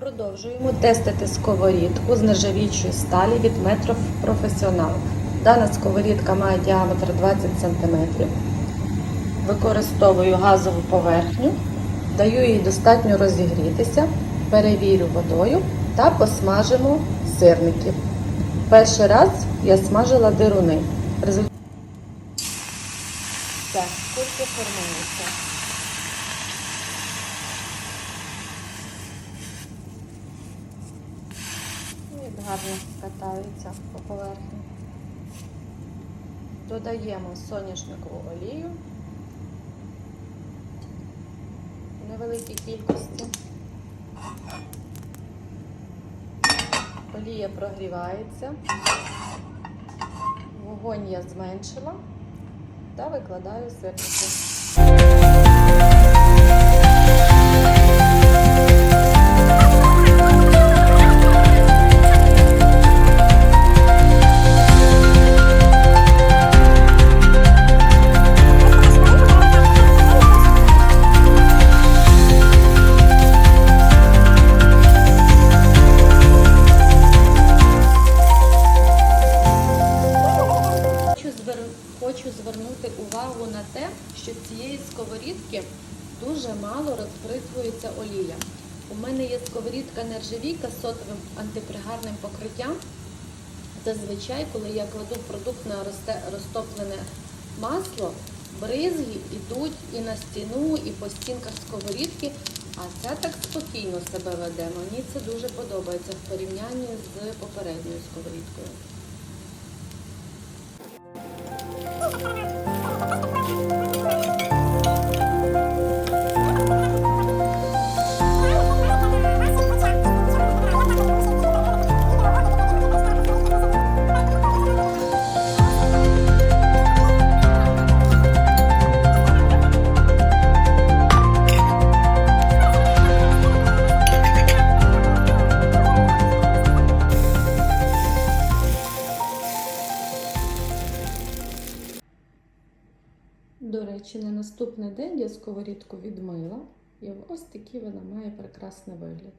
Продовжуємо тестити сковорідку з нержавіючої сталі від Metro Professional. Дана сковорідка має діаметр 20 см. Використовую газову поверхню, даю їй достатньо розігрітися, перевірю водою та посмажимо сирників. Перший раз я смажила дируни. Результат... Так, кульки формуються. Гарно катаються по поверхні. Додаємо соняшникову олію в невеликій кількості. Олія прогрівається. Вогонь я зменшила та викладаю сирники. Хочу звернути увагу на те, що з цієї сковорідки дуже мало розбризкується олія. У мене є сковорідка нержавійка з сотовим антипригарним покриттям. Зазвичай, коли я кладу продукт на розтоплене масло, бризги йдуть і на стіну, і по стінках сковорідки, а ця так спокійно себе веде. Мені це дуже подобається в порівнянні з попередньою сковорідкою. До речі, на наступний день я сковорідку відмила, і ось такий вона має прекрасний вигляд.